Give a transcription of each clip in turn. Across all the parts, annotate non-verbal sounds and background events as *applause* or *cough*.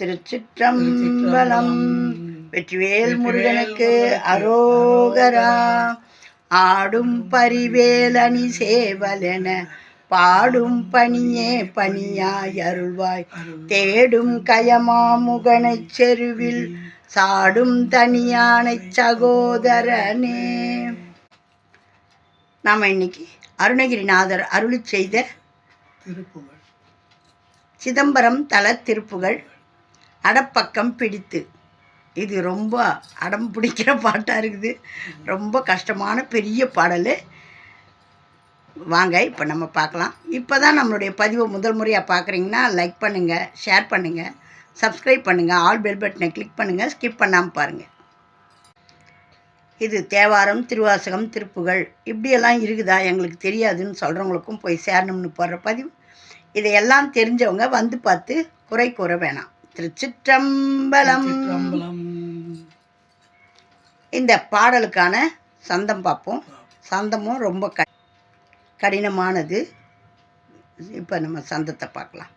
திருச்சிற்றம்பலம். வெற்றிவேல் முருகனுக்கு அரோகரா. ஆடும் பரிவேலணி சேவலென பாடும் பணியே பணியாய் அருள்வாய். தேடும் கயமாமுகனைச் செருவில் சாடும் தனியானைச் சகோதரனே. நாம் இன்னைக்கு அருணகிரிநாதர் அருளி செய்த சிதம்பரம் தல திருப்புகள் அடப்பக்கம் பிடித்து. இது ரொம்ப அடம் பிடிக்கிற பாட்டாக இருக்குது. ரொம்ப கஷ்டமான பெரிய பாடல். வாங்க இப்போ நம்ம பார்க்கலாம். இப்போ தான் நம்மளுடைய பதிவை முதல் முறையாக பார்க்குறீங்கன்னா லைக் பண்ணுங்கள் ஷேர் பண்ணுங்கள் சப்ஸ்கிரைப் பண்ணுங்கள் ஆல் பெல் பட்டனை கிளிக் பண்ணுங்கள் ஸ்கிப் பண்ணாமல் பாருங்கள் இது தேவாரம் திருவாசகம் திருப்புகள் இப்படியெல்லாம் இருக்குதா? எங்களுக்கு தெரியாதுன்னு சொல்கிறவங்களுக்கும் போய் சேரணும்னு போடுற பதிவு. இதையெல்லாம் தெரிஞ்சவங்க வந்து பார்த்து குறை கூற வேணாம். திருச்சிற்றம்பலம். இந்த பாடலுக்கான சந்தம் பார்ப்போம். சந்தமும் ரொம்ப க கடினமானது. இப்போ நம்ம சந்தத்தை பார்க்கலாம்.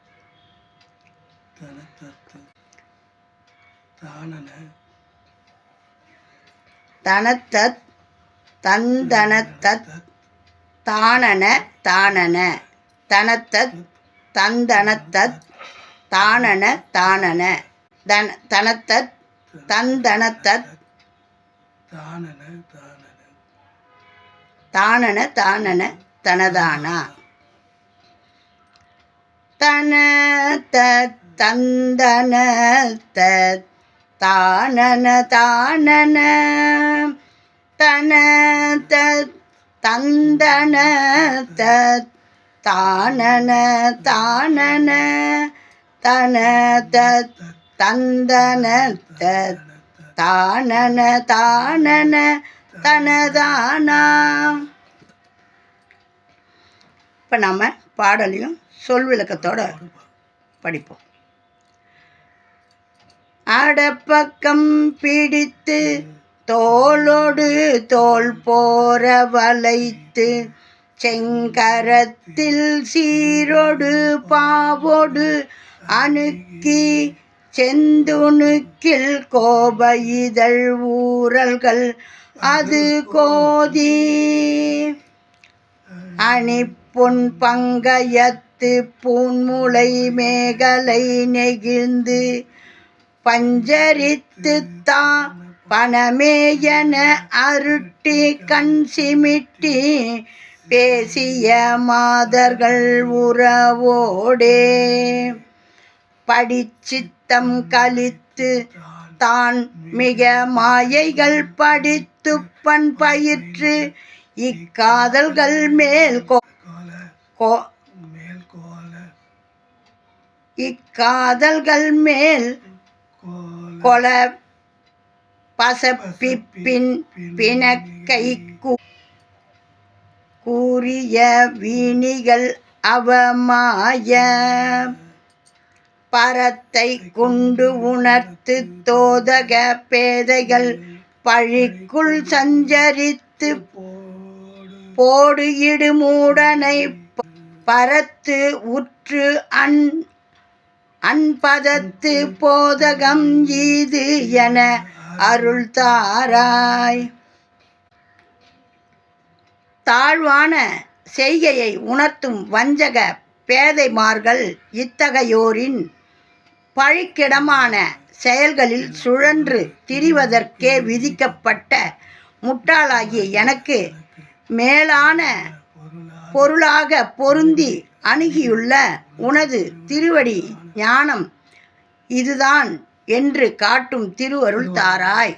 தனத்தத் தந்தனத்தத் தானன தானன. தனத்தத் தந்தனத்தத் தானன தானன. தன தனத்தத் தந்தனத்தத் தானன தானன. தானன தானன தனதானா. தன தந்தன தானன தானன. தன தந்தன தானன தானன. தன த தந்தன த தானன தானன தனதானா? இப்போ நம்ம பாடலையும் சொல் விளக்கத்தோட படிப்போம். அடப்பக்கம் பிடித்து தோளோடு தோல் போற வளைத்து செங்கரத்தில் சீரோடு பாவோடு அணுக்கி செந்துணுக்கில் கோப இதழ் ஊரல்கள் அது கோதி. அணிப்பொன் பங்கயத்து பூன்முளை மேகலை நெகிழ்ந்து பஞ்சரித்து தா பணமேயன அருட்டி கண் சிமிட்டி பேசிய மாதர்கள் உறவோடே. படிச்சித்தம் கலித்து தான் மிக மாயைகள் படித்து பண் பயிற்று இக்காதல்கள் மேல் கோ மேல் கோல இக்காதல்கள் மேல் கொல பசப்பிப்பின் பிணக்கை கூறிய வீணிகள் அவமாய பரத்தை கொண்டு உணர்த்து தோதக பேதைகள் பழிக்குள் சஞ்சரித்து போடு இடுமூடனை ப- பரத்து உற்று அன் அன்பதத்து போதகம் ஈது என அருள் தாராய் தாழ்வான செய்கையை உணர்த்தும் வஞ்சக பேதைமார்கள் இத்தகையோரின் பழிக்கிடமான செயல்களில் சுழன்று திரிவதற்கே விதிக்கப்பட்ட முட்டாளாகிய எனக்கு மேலான பொருளாக பொருந்தி அணுகியுள்ள உனது திருவடி ஞானம் இதுதான் என்று காட்டும் திருவருள் தாராய்.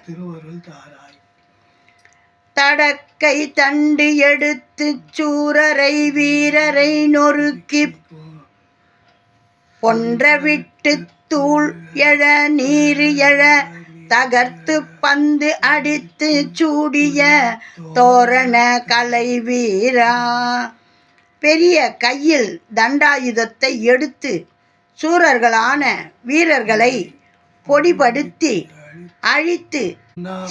தடக்கை தண்டு எடுத்து சூரரை வீரரை நொறுக்கி பொன்ற விட்டு தூள் எழ நீர் எழ தகர்த்து பந்து அடித்து சூடிய தோரண கலை வீரா. பெரிய கையில் தண்டாயுதத்தை எடுத்து சூரர்களான வீரர்களை பொடிபடுத்தி அழித்து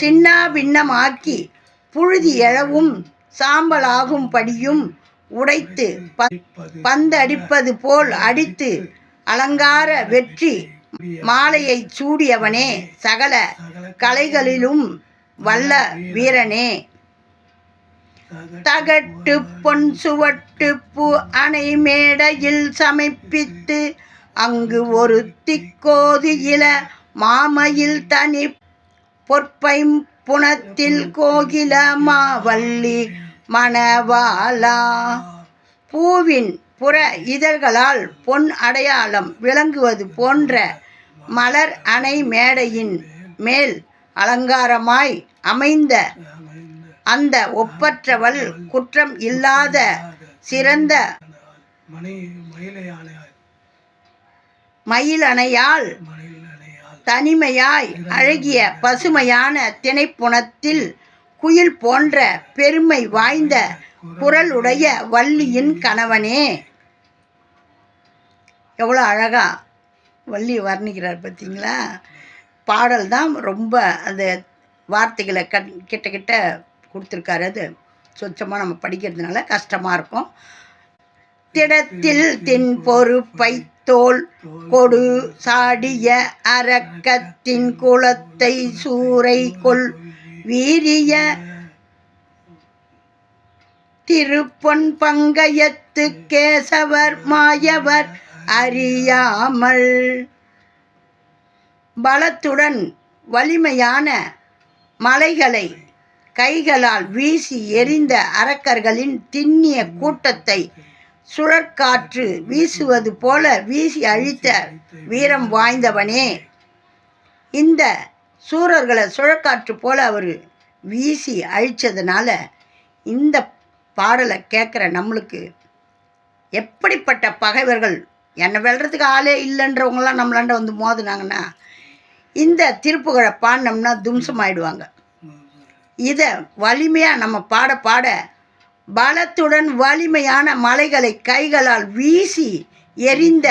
சின்னா பின்னமாக்கி புழுதி எழவும் சாம்பலாகும்படியும் உடைத்து ப- பந்தடிப்பது போல் அடித்து அலங்கார வெற்றி. மாலையை சூடியவனே சகல கலைகளிலும் வல்ல வீரனே. தகட்டு பொன் சுவட்டு பூ அணை மேடையில் சமைப்பித்து அங்கு ஒரு திக்கோது இல மாமையில் தனி பொற்பை புனத்தில் கோகில மாவல்லி மணவாலா பூவின் புற இதழ்களால் பொன் அடையாளம் விளங்குவது போன்ற மலர் அணை மேடையின் மேல் அலங்காரமாய் அமைந்த அந்த ஒப்பற்றவள் குற்றம் இல்லாத சிறந்த மயிலணையால் தனிமையாய் அழகிய பசுமையான திணைப்புணத்தில் குயில் போன்ற பெருமை வாய்ந்த குரலுடைய வள்ளியின் கணவனே. எவ்வளோ அழகா வள்ளி வர்ணிக்கிறார் பார்த்தீங்களா? பாடல் தான் ரொம்ப அந்த வார்த்தைகளை கண் கிட்ட கிட்ட கொடுத்துருக்காரு அது. சொச்சமாக நம்ம படிக்கிறதுனால கஷ்டமாக இருக்கும். திடத்தில் தின் பொறுப்பை தோல் கொடு சாடிய அரக்கத்தின் குலத்தை சூறை கொள். வீரிய திருப்பொன் பங்கயத்து கேசவர் மாயவர் அறியாமல். பலத்துடன் வலிமையான மலைகளை கைகளால் வீசி எறிந்த அரக்கர்களின் திண்ணிய கூட்டத்தை சுழற்காற்று வீசுவது போல வீசி அழித்த வீரம் வாய்ந்தவனே. இந்த சூரர்களை சுழற்காற்று போல அவர் வீசி அழித்ததுனால இந்த பாடலை கேட்குற நம்மளுக்கு எப்படிப்பட்ட பகைவர்கள்? என்னை வெல்றதுக்கு ஆளே இல்லைன்றவங்களாம் நம்மளாண்ட வந்து மோதுனாங்கன்னா இந்த திருப்புகழை பாடினோம்னா தும்சமாயிடுவாங்க. இதை வலிமையாக நம்ம பாட பாட பலத்துடன் வலிமையான மலைகளை கைகளால் வீசி எரிந்த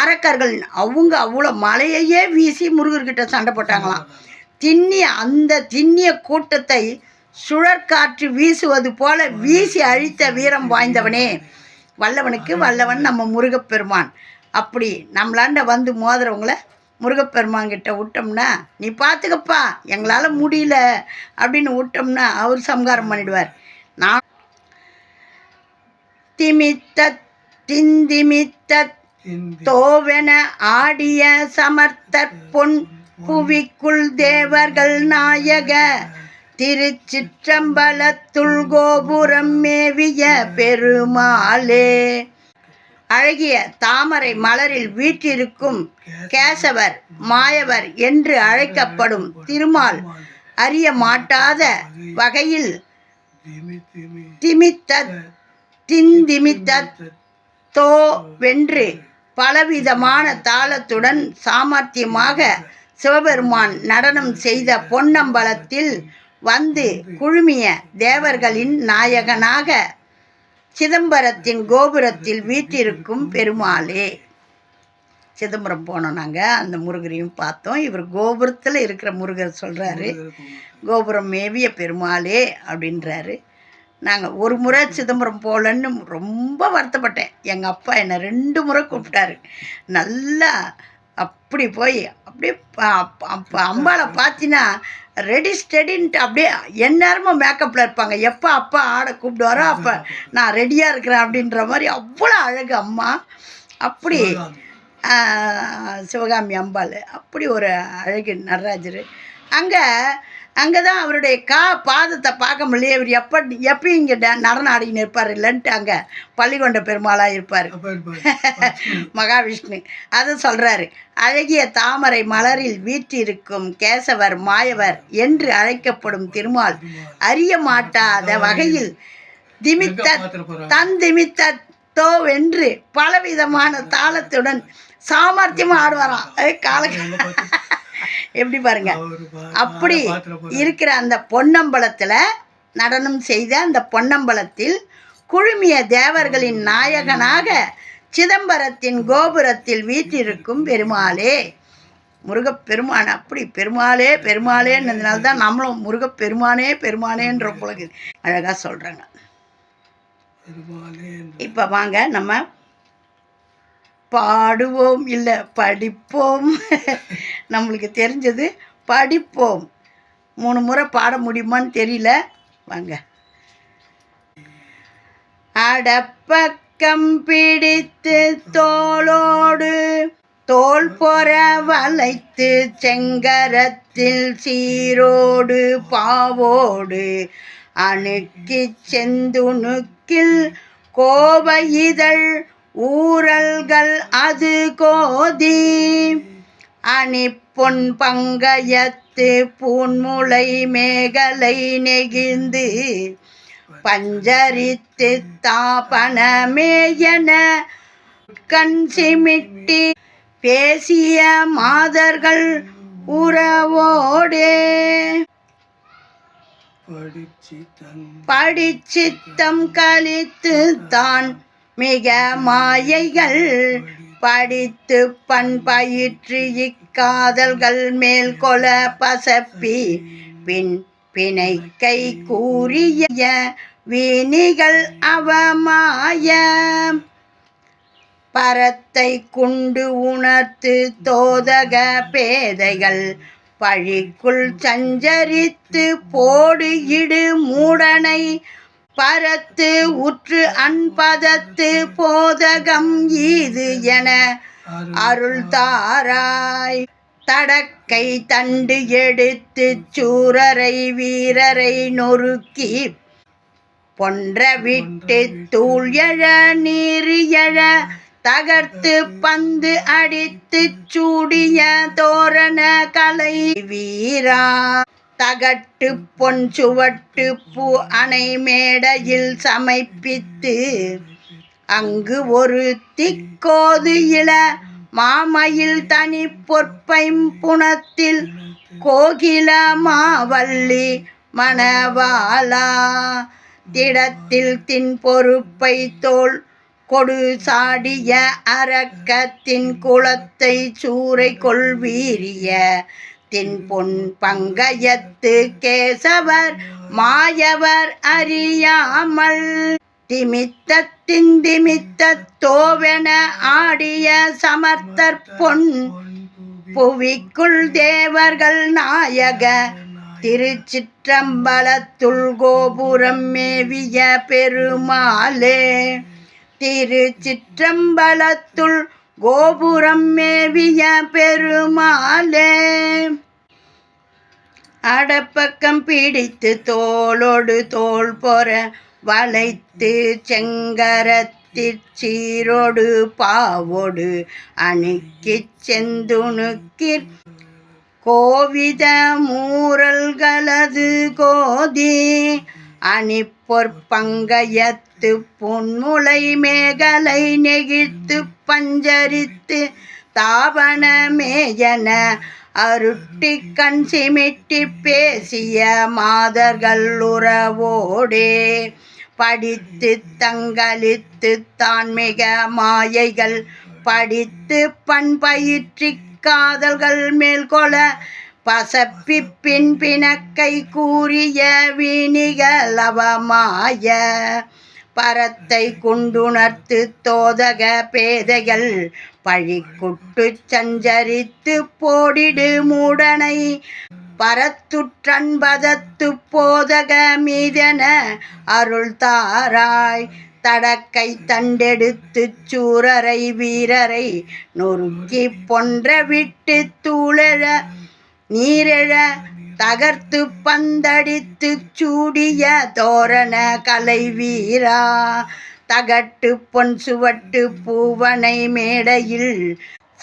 அரக்கர்கள் அவங்க அவ்வளோ மலையையே வீசி முருகர்கிட்ட சண்டை போட்டாங்களாம். திண்ணிய அந்த திண்ணிய கூட்டத்தை சுழற்காற்று வீசுவது போல வீசி அழித்த வீரம் வாய்ந்தவனே. வல்லவனுக்கு வல்லவன் நம்ம முருகப்பெருமான். அப்படி நம்மளாண்ட வந்து மோதுறவங்கள முருகப்பெருமான்கிட்ட விட்டோம்னா நீ பார்த்துக்கப்பா எங்களால் முடியல அப்படின்னு விட்டோம்னா அவர் சம்காரம் பண்ணிடுவார். நான் திமித்த திந்திமித்த தோவென ஆடிய சமர்த்தற் பொன். புவிக்குள் தேவர்கள் நாயக. திருச்சிற்றம்பலத்துள் கோபுரம் மேவிய பெருமாளே. அழகிய தாமரை மலரில் வீற்றிருக்கும் கேசவர் மாயவர் என்று அழைக்கப்படும் திருமால் அறிய மாட்டாத வகையில் திமித்த திந்திமித்த தோ வென்று பலவிதமான தாளத்துடன் சாமர்த்தியமாக சிவபெருமான் நடனம் செய்த பொன்னம்பலத்தில் வந்து குழுமிய தேவர்களின் நாயகனாக சிதம்பரத்தின் கோபுரத்தில் வீற்றிருக்கும் பெருமாளே. சிதம்பரம் போனோம் நாங்கள் அந்த முருகரையும் பார்த்தோம். இவர் கோபுரத்தில் இருக்கிற முருகர் சொல்கிறாரு கோபுரம் மேவிய பெருமாளே அப்படின்றாரு. நாங்கள் ஒரு முறை சிதம்பரம் போகலன்னு ரொம்ப வருத்தப்பட்டேன். எங்கள் அப்பா என்னை ரெண்டு முறை கூப்பிட்டாரு. நல்லா அப்படி போய் அப்படியே அம்பாவை பார்த்தீங்கன்னா ரெடி ஸ்டெடின்ட்டு அப்படியே எந்நேரமும் மேக்கப்பில் இருப்பாங்க. எப்போ அப்பா ஆட கூப்பிடுவாரோ அப்போ நான் ரெடியாக இருக்கிறேன் அப்படின்ற மாதிரி அவ்வளோ அழகு அம்மா. அப்படி சிவகாமி அம்பாள். அப்படி ஒரு அழகு நடராஜர். அங்கே அங்கே தான் அவருடைய கா பாதத்தை பார்க்க முடியல இவர் எப்போ எப்பயும் இங்கே நடனம் ஆடின்னு இருப்பார் இல்லைன்ட்டு அங்கே பள்ளிகொண்ட பெருமாளாக இருப்பார். *laughs* மகாவிஷ்ணு. அதை சொல்கிறாரு அழகிய தாமரை மலரில் வீற்றிருக்கும் கேசவர் மாயவர் என்று அழைக்கப்படும் திருமால் அறிய மாட்டாத வகையில் திமித்த? தன் திமித்த தோவென்று பலவிதமான தாளத்துடன் சாமர்த்தியமாக ஆடுவாராம். கால எப்படி பாருங்க? அப்படி. இருக்கிற அந்த பொன்னம்பலத்தில் நடனம் செய்த அந்த பொன்னம்பலத்தில் குழுமிய தேவர்களின் நாயகனாக சிதம்பரத்தின் கோபுரத்தில் வீற்றிருக்கும் பெருமாளே. முருகப்பெருமான் அப்படி பெருமாளே பெருமாளேன்றதுனால தான் நம்மளும் முருகப்பெருமானே பெருமானேன்ற புலகு அழகாக சொல்கிறாங்க இப்போ வாங்க நம்ம பாடுவோம். இல்லை படிப்போம். *laughs* நம்மளுக்கு தெரிஞ்சது படிப்போம். மூணு முறை பாட முடியுமான்னு தெரியல. வாங்க. அடப்பக்கம் பிடித்து தோளோடு தோல் பொற வளைத்து செங்கரத்தில் சீரோடு பாவோடு அணுக்கி செந்துணுக்கில் கோப இதழ் ஊரல்கள் அது கோதி. அணிப்பொன் பங்கயத்து பூன்முளை மேகலை நெகிழ்ந்து பஞ்சரித்து தாபனமேயன கண் சிமிட்டி பேசிய மாதர்கள் உறவோடே. படிச்சித்தம் கழித்து தான் மிக மாயைகள் படித்து பண்பயிற்று இக்காதல்கள் மேல் கொல பசப்பி. பின் பிணை கை கூறிய வீணிகள் அவமாய. பரத்தை குண்டு உணர்த்து தோதக பேதைகள் பழிக்குள் சஞ்சரித்து போடு இடு மூடனை. பரத்து உற்று அன்பதத்து போதகம் ஈது என அருள் தாராய். தடக்கை தண்டு எடுத்து சூரரை வீரரை நொறுக்கி பொன்ற விட்டு தூள் எழ நீர் எழ தகர்த்து பந்து அடித்து சூடிய தோரண கலை வீரா. தகட்டு பொன் சுவட்டு பூ அணை மேடையில் சமைப்பித்து அங்கு ஒரு திக்கோது இள மாமையில் தனி பொற்பைம்புணத்தில் கோகில மாவல்லி மணவாளா. திடத்தில் தின் பொறுப்பை தோல் கொடு சாடிய அரக்கத்தின் குளத்தை சூறை கொள்வீரிய தென் பொன் பங்கயத்து கேசவர் மாயவர் அறியாமல் திமித்தத்தின் திமித்த தோவென ஆடிய சமர்த்தர் பொன் புவிக்குள் தேவர்கள் நாயக திருச்சிற்றம்பலத்துள் கோபுரம் மேவிய பெருமாளே. திருச்சிற்றம்பலத்துள் கோபுரம் மேவிய பெருமாளே. அடப்பக்கம் பிடித்து தோளோடு தோல் பொற வளைத்து செங்கரத்திற்சீரோடு பாவோடு அணுக்கிச் செந்துணுக்கிற் கோவித மூரல்களது கோதி. அணிப்பொற்பங்கயத்து பொன்முளை மேகலை நெகிழ்த்து பஞ்சரித்து தாவணமேயன அருட்டி கண் சிமிட்டி பேசிய மாதர்கள் உறவோடே. படித்து தங்களித்து தான் மிக மாயைகள் படித்து பண்பயிற்றி காதல்கள் மேல்கொள பசப்பி பின் பிணக்கை கூறிய வீணிகளவமாய பரத்தை குண்டுணர்த்து தோதக பேதைகள் பழிக்குட்டு சஞ்சரித்து போடிடு மூடனை. பரத்துற்றன்பதத்து போதக மீதென அருள் தாராய். தடக்கை தண்டெடுத்து சூரரை வீரரை நொறுக்கி பொன்ற விட்டு தூளழ நீரெழ தகர்த்து பந்தடித்து சூடிய தோரண கலை வீரா தகட்டு பொன் சுவட்டு பூவனை மேடையில்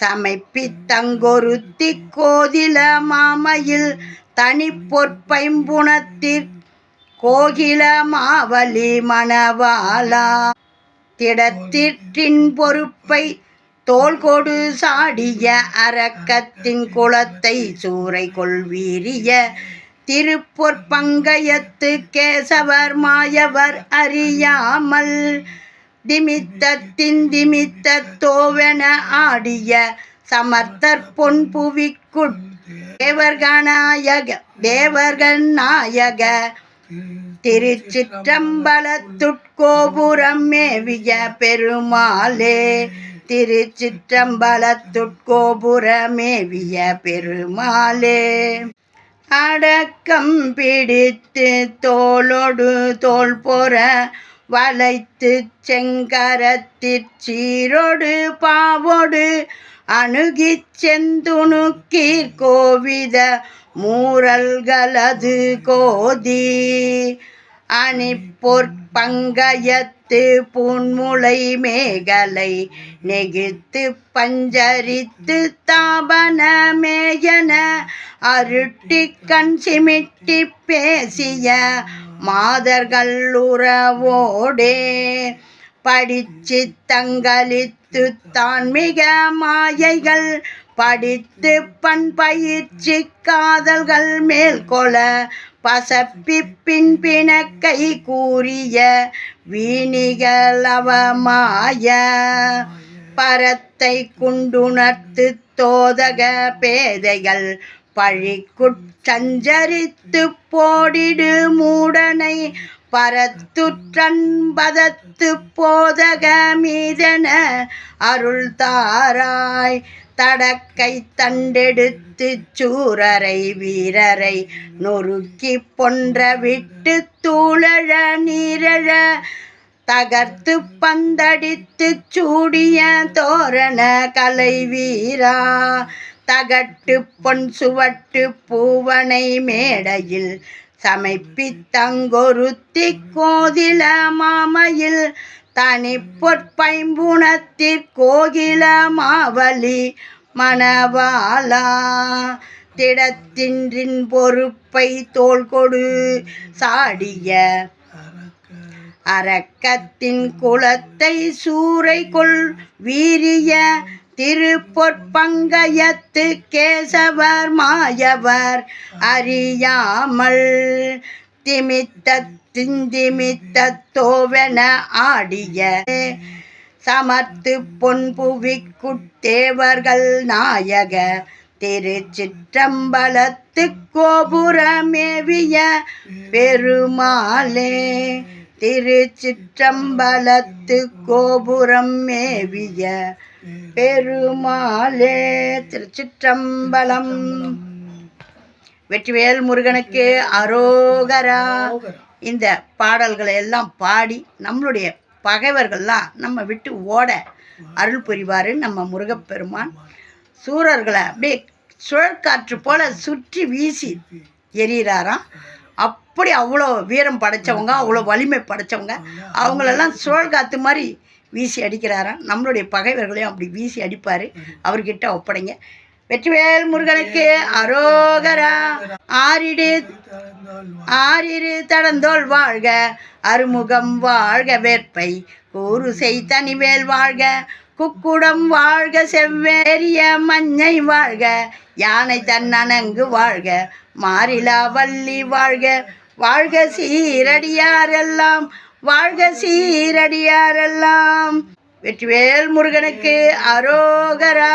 சமைப்பித்தங்கொருத்தி கோதில மாமையில் தனி பொற்பைம்புணத்திற் கோகில மாவலி மணவாலா திடத்திற்றின் பொறுப்பை தோள்கொடு சாடிய அரக்கத்தின் குலத்தை சூறை கொள்வீரிய திருப்பொற்பங்கயத்து கேசவர் மாயவர் அறியாமல் திமித்தத்தின் திமித்த தோவென ஆடிய சமர்த்தர் பொன் புவிக்குட் தேவர்கநாயக தேவர்கள் நாயக திருச்சிற்றம்பலத்துட்கோபுரம் மேவிய பெருமாளே திருச்சிற்றம்பலத்துட்கோபுரமேவிய பெருமாளே. அடக்கம் பிடித்து தோளொடு தோல் பொற வளைத்து செங்கரத்திற் சீரொடு பாவொடு அணுகிச் செந்துணுக்கீர் கோவித மூரல்களது கோதி. அணிப்பொற்பங்கயத்து பூன்முளை மேகலை நெகிழ்த்து பஞ்சரித்து தாபன மேயன அருட்டி கண் சிமிட்டி பேசிய மாதர்கள் உறவோடே படிச்சு தங்களித்து தான் மிக மாயைகள் படித்து பண் பயிற்சி காதல்கள் மேற்கொள பசப்பிப்பின் பிணக்கை கூறிய வீணிகளவமாய பரத்தை குண்டுணர்த்து தோதக பேதைகள் பழிக்குட் சஞ்சரித்து போடிடு மூடனை. பரத்துற்றன்பதத்து போதக மீதன அருள் தாராய் தடக்கை தண்டெடுத்து சூரரை வீரரை நொறுக்கி பொன்ற விட்டு தூளழ நீரழ தகர்த்து பந்தடித்து சூடிய தோரண கலை வீரா. தகட்டு பொன் சுவட்டு பூவனை மேடையில் சமைப்பித்தங்கொருத்தி கோதில மாமையில் தனி பொற்பைம்புணத்திற் கோகில மாவலி திடத்தின்றின் பொறுப்பை தோள் கொடு சாடிய அரக்கத்தின் குலத்தை சூறை கொள் வீரிய திருப்பொற்பங்கயத்து கேசவர் மாயவர் அறியாமல் திமித்த திந்திமித்தோவென ஆடிய சமர்த்து பொன்புவிக்குட்டேவர்கள் நாயக திருச்சிற்றம்பலத்து கோபுரமேவிய பெருமாளே திருச்சிற்றம்பலத்து கோபுரம் மேவிய பெருமாளே திருச்சிற்றம்பலம் வெற்றிவேல் முருகனுக்கு அரோகரா. இந்த பாடல்களை எல்லாம் பாடி நம்மளுடைய பகைவர்கள்லாம் நம்ம விட்டு ஓட அருள் புரிவார் நம்ம முருகப்பெருமான். சூரர்களை அப்படியே சுழற்காற்று போல சுற்றி வீசி எறிகிறாராம். அப்படி அவ்வளோ வீரம் படைச்சவங்க அவ்வளோ வலிமை படைச்சவங்க. அவங்களெல்லாம் சுழல் காற்று மாதிரி வீசி அடிக்கிறாராம். நம்மளுடைய பகைவர்களையும் அப்படி வீசி அடிப்பார். அவர்கிட்ட ஒப்படைங்க. வெற்றிவேல் முருகனுக்கு அரோகரா. ஆரிடு தளர்ந்தால் ஆரிரு தடந்தோள் வாழ்க அருமுகம் வாழ்க வேற்பை கூறுசை தனிவேல் வாழ்க குக்குடம் வாழ்க செவ்வேரிய மஞ்சை வாழ்க யானை தன்னணங்கு வாழ்க மாறிலா வள்ளி வாழ்க. வாழ்க சீரடியாரெல்லாம் வாழ்க சீரடியாரெல்லாம் வெற்றிவேல் முருகனுக்கு அரோகரா.